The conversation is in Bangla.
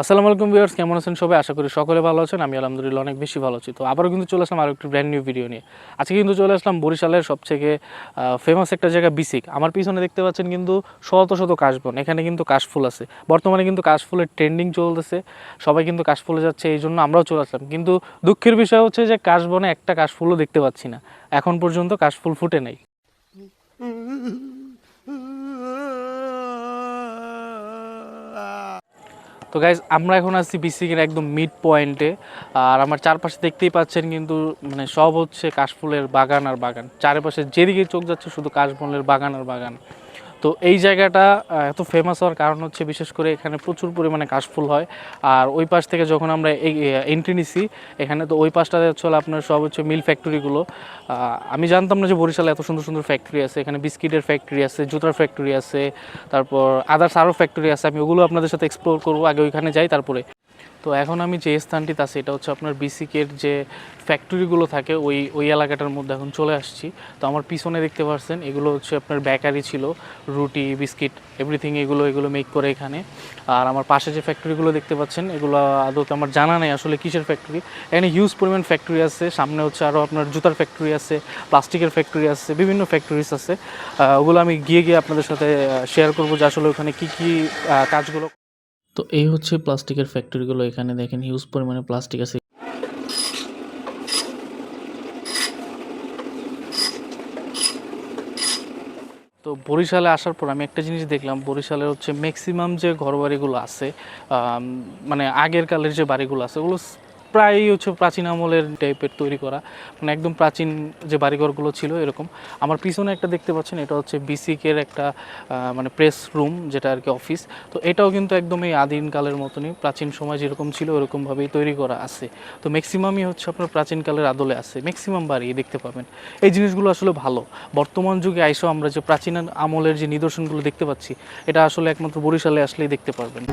আসসালামু আলাইকুম ভিউয়ার্স, কেমন আছেন সবাই? আশা করি সকলে ভালো আছেন। আমি আলহামদুলিল্লাহ অনেক বেশি ভালো আছি। তো আবারও কিন্তু চলে আসলাম আরও একটি ব্র্যান্ড নিউ ভিডিও নিয়ে। আজকে কিন্তু চলে আসলাম বরিশালের সবথেকে ফেমাস একটা জায়গা বিসিক আমার পিছনে দেখতে পাচ্ছেন কিন্তু শত শত কাশবন। এখানে কিন্তু কাশফুল আছে। বর্তমানে কিন্তু কাশফুলের ট্রেন্ডিং চলতেছে। সবাই কিন্তু কাশফুলে যাচ্ছে, এই জন্য আমরাও চলে আসলাম। কিন্তু দুঃখের বিষয় হচ্ছে যে কাশবনে একটা কাশফুলও দেখতে পাচ্ছি না। এখন পর্যন্ত কাশফুল ফুটে নেই। তো গাইজ আমরা এখন আছি বিসিকের একদম মিড পয়েন্টে আর আমার চারপাশে দেখতেই পাচ্ছেন কিন্তু মানে সব হচ্ছে কাশফুলের বাগান আর বাগান। চারপাশে যেদিকে চোখ যাচ্ছে শুধু কাশফুলের বাগান আর বাগান। তো এই জায়গাটা এত ফেমাস হওয়ার কারণ হচ্ছে বিশেষ করে এখানে প্রচুর পরিমাণে কাশফুল হয়। আর ওই পাশ থেকে যখন আমরা এন্ট্রি নিছি, এখানে তো ওই পাশটাতে হচ্ছে আপনার সব হচ্ছে মিল ফ্যাক্টরিগুলো আমি জানতাম না যে বরিশালে এত সুন্দর সুন্দর ফ্যাক্টরি আছে, এখানে বিস্কিটের ফ্যাক্টরি আছে, জুতার ফ্যাক্টরি আছে, তারপর আদার্স আরও ফ্যাক্টরি আছে, আমি ওগুলো আপনাদের সাথে এক্সপ্লোর করব, আগে ওইখানে যাই, তারপরে তো এখন আমি যে স্থানটিতে আছি এটা হচ্ছে আপনার বিসিকের যে ফ্যাক্টরিগুলো থাকে, ওই ওই এলাকাটার মধ্যে এখন চলে আসছি। তো আমার পিছনে দেখতে পাচ্ছেন এগুলো হচ্ছে আপনার বেকারি ছিল, রুটি, বিস্কিট এভরিথিং এগুলো এগুলো মেক করে এখানে। আর আমার পাশে যে ফ্যাক্টরিগুলো দেখতে পাচ্ছেন, এগুলো আদতে আমার জানা নেই আসলে কিসের ফ্যাক্টরি এখানে হিউজ পরিমাণ ফ্যাক্টরি আছে, সামনে হচ্ছে আরও আপনার জুতার ফ্যাক্টরি আছে, প্লাস্টিকের ফ্যাক্টরি আছে, বিভিন্ন ফ্যাক্টরিজ আছে। ওগুলো আমি গিয়ে গিয়ে আপনাদের সাথে শেয়ার করব যে আসলে ওখানে কী কী কাজগুলো তো এই হচ্ছে প্লাস্টিকের ফ্যাক্টরিগুলো। এখানে দেখেন হিউজ পরিমাণে প্লাস্টিক আছে। তো বরিশালে আসার পর আমি একটা জিনিস দেখলাম, বরিশালের হচ্ছে ম্যাক্সিমাম যে ঘরবাড়িগুলো আছে মানে আগের কালের যে বাড়িগুলো আছে, ওগুলো প্রায়ই হচ্ছে প্রাচীন আমলের টাইপের তৈরি করা। মানে একদম প্রাচীন যে বাড়িঘরগুলো ছিল এরকম। আমার পিছনে একটা দেখতে পাচ্ছেন, এটা হচ্ছে বিসিকের একটা মানে প্রেস রুম যেটা আর কি অফিস তো এটাও কিন্তু একদম এই আদিম কালের মতনই, প্রাচীন সময় যেরকম ছিল ওরকমভাবেই তৈরি করা আছে। তো ম্যাক্সিমামই হচ্ছে আপনার প্রাচীনকালের আদলে আছে ম্যাক্সিমাম বাড়ি দেখতে পাবেন। এই জিনিসগুলো আসলে ভালো। বর্তমান যুগে আইসো আমরা যে প্রাচীন আমলের যে নিদর্শনগুলো দেখতে পাচ্ছি, এটা আসলে একমাত্র বরিশালে আসলেই দেখতে পারবেন।